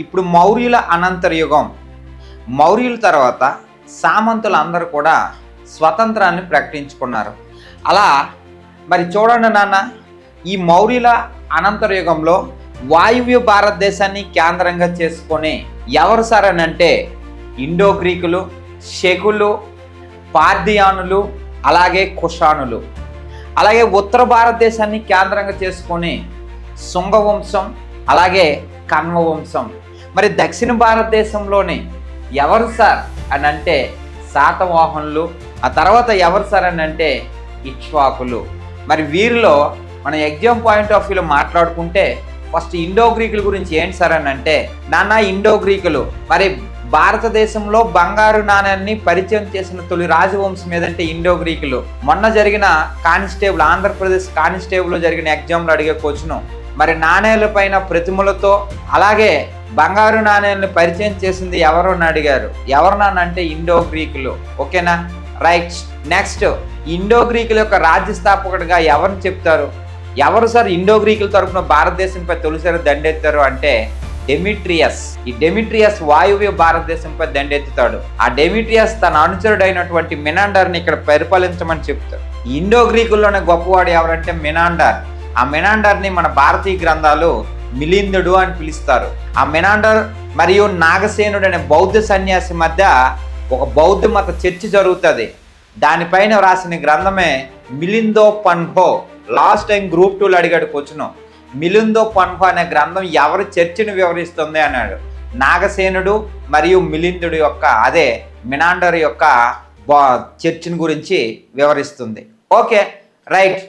ఇప్పుడు మౌర్యుల అనంతర యుగం. మౌర్యుల తర్వాత సామంతులు అందరూ కూడా స్వతంత్రాన్ని ప్రకటించుకున్నారు. అలా మరి చూడండి నాన్న ఈ మౌర్యుల అనంతర యుగంలో వాయువ్య భారతదేశాన్ని కేంద్రంగా చేసుకొని ఎవరు సరేనంటే ఇండో గ్రీకులు షెగులు పార్థియానులు అలాగే కుషానులు. అలాగే ఉత్తర భారతదేశాన్ని కేంద్రంగా చేసుకొని శృంగవంశం అలాగే కన్వ వంశం మరి దక్షిణ భారతదేశంలోని ఎవరు సార్ అని అంటే శాతవాహనులు ఆ తర్వాత ఎవరు సార్ అని అంటే ఇక్ష్వాకులు. మరి వీరిలో మనం ఎగ్జామ్ పాయింట్ ఆఫ్ వ్యూలో మాట్లాడుకుంటే ఫస్ట్ ఇండో గ్రీకుల గురించి ఏంటి సార్ అని అంటే నాన్న ఇండో గ్రీకులు మరి భారతదేశంలో బంగారు నాణ్యాన్ని పరిచయం చేసిన తొలి రాజవంశం ఏదంటే ఇండో గ్రీకులు. మొన్న జరిగిన కానిస్టేబుల్ ఆంధ్రప్రదేశ్ కానిస్టేబుల్ జరిగిన ఎగ్జామ్లో అడిగే క్వశ్చన్ మరి నాణేల పైన ప్రతిమలతో అలాగే బంగారు నాణేలను పరిచయం చేసింది ఎవరు అని అడిగారు. ఎవరు అంటే ఇండో గ్రీకులు. ఓకేనా? రైట్. నెక్స్ట్ ఇండో గ్రీకుల యొక్క రాజ్య స్థాపకుడిగా ఎవరిని చెప్తారు? ఎవరు సార్ ఇండో గ్రీకుల తరపున భారతదేశంపై తొలిసారి దండెత్తారు అంటే డెమిట్రియస్. ఈ డెమిట్రియస్ వాయువ్య భారతదేశంపై దండెత్తుతాడు. ఆ డెమిట్రియస్ తన అనుచరుడైనటువంటి మినాండర్ని ఇక్కడ పరిపాలించమని చెప్తాడు. ఇండో గ్రీకుల్లోనే గొప్పవాడు ఎవరంటే మినాండర్. ఆ మినాండర్ని మన భారతీయ గ్రంథాలు మిలిందుడు అని పిలుస్తారు. ఆ మినాండర్ మరియు నాగసేనుడు అనే బౌద్ధ సన్యాసి మధ్య ఒక బౌద్ధ మత చర్చ జరుగుతుంది. దానిపైన రాసిన గ్రంథమే Milinda Panha last time group టూలో అడిగాడు కూర్చును. మిలిందో పన్హో అనే గ్రంథం ఎవరి చర్చను వివరిస్తుంది అన్నాడు. నాగసేనుడు మరియు మిలిందుడు యొక్క అదే మినాండర్ యొక్క బా చర్చిని గురించి వివరిస్తుంది. Okay right.